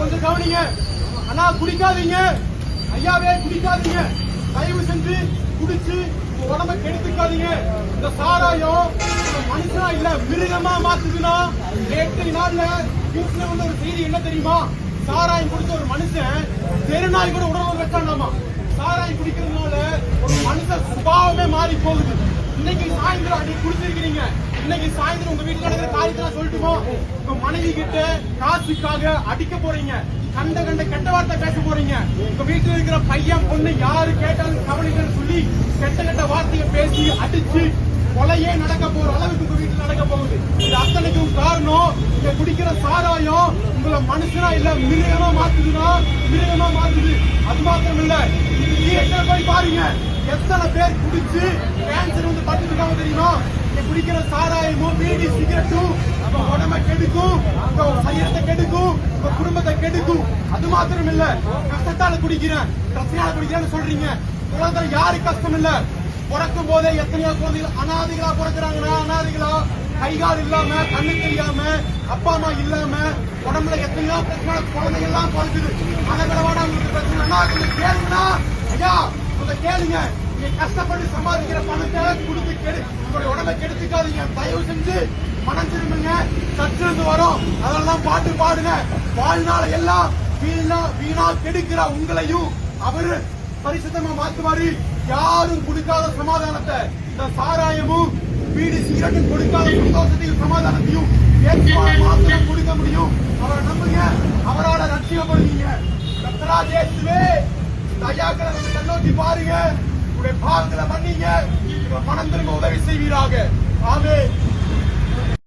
கொஞ்சம் கவனிங்க. அண்ணா குடிக்காதீங்க. ஐயாவே குடிக்காதீங்க. தயவு செஞ்சு குடிச்சு உடம்ப கெடுத்துக்காதீங்க. இந்த சாராயம் மனுஷனா இல்ல மிருகமா மாத்துதுன்னா நேற்று நாள்ல நியூஸ்ல வந்து ஒரு செய்தி என்ன தெரியுமா? சாராயம் குடிச்ச ஒரு மனுஷன் தெருநாய் கூட உடம்பு வச்சானாமா? சாராயம் குடிக்கிறதுனால ஒரு மனுஷன் சுபாவமே மாறி போகுது. இன்னைக்கு சாயந்தரம் அன்னைக்கு குடிச்சிருக்கிறீங்க. இன்னைக்கு சாயந்தரம் உங்க வீட்டுல நடக்கிற காரியத்தை சொல்லிட்டுமோ? உங்க மனைவி கிட்ட காசுக்காக அடிக்க போறீங்க. கண்ட கண்ட கெட்ட வார்த்தை பேச போறீங்க. உங்க வீட்டுல இருக்கிற பையன் பொண்ணு யாரு கேட்டாலும் கவனிக்கன்னு சொல்லி கெட்ட கெட்ட வார்த்தையை பேசி அடிச்சு கொலையே நடக்க போற அளவுக்கு உங்க வீட்டுல நடக்க போகுது. இது அத்தனைக்கும் காரணம் இங்க குடிக்கிற சாராயம் உங்களை மனுஷனா இல்ல மிருகமா மாத்துதுன்னா மிருகமா மாத்துது. அது மாத்திரம் இல்ல எத்தனை போய் பாருங்க. எத்தனை பேர் குடிச்சு கேன்சர் வந்து பட்டுருக்காங்க தெரியுமா? குடிக்கிற சாராயமும் பீடி சிகரெட்டும் நம்ம உடம்ப கெடுக்கும் உங்க சரீரத்தை கெடுக்கும் நம்ம குடும்பத்தை கெடுக்கும். அது மாத்திரம் இல்ல கஷ்டத்தால குடிக்கிறேன் பிரச்சனையால குடிக்கிறேன்னு சொல்றீங்க. உலகத்துல யாரு கஷ்டம் இல்ல பிறக்கும் போதே எத்தனையோ குழந்தைகள் அனாதைகளா பிறக்கிறாங்கன்னா அனாதைகளா? கை கால் இல்லாம கண்ணு தெரியாம அப்பா அம்மா இல்லாம உடம்புல எத்தனையோ பிரச்சனை குழந்தைகள் எல்லாம் பிறக்குது. மனதளவாட உங்களுக்கு பிரச்சனைனா கேளுங்கன்னா ஐயா கொஞ்சம் கேளுங்க. நீங்க கஷ்டப்பட்டு சம்பாதிக்கிற பணத்தை கொடுத்து கெடு உங்களுடைய உடம்பை கெடுத்துக்காதீங்க. தயவு செஞ்சு மனம் திரும்புங்க. சற்றிருந்து வரும். அதெல்லாம் பாட்டு பாடுங்க. வாழ்நாள் எல்லாம் வீணா வீணா கெடுக்கிற உங்களையும் அவரு பரிசுத்தமா மாத்துவாரு. யாரும் கொடுக்காத சமாதானத்தை இந்த சாராயமும் பீடி சிகரெட்டும் கொடுக்காத சந்தோஷத்தையும் சமாதானத்தையும் மாத்திரம் கொடுக்க முடியும். அவரை நம்புங்க. அவரோட ரட்சிக்கப்படுவீங்க. கத்தராஜ் இயேசுவே. இந்த நோக்கி பாருங்க. உங்களுடைய பாவங்களை மன்னிங்க. உங்க மனம் திரும்ப உதவி செய்வீராக. ஆமே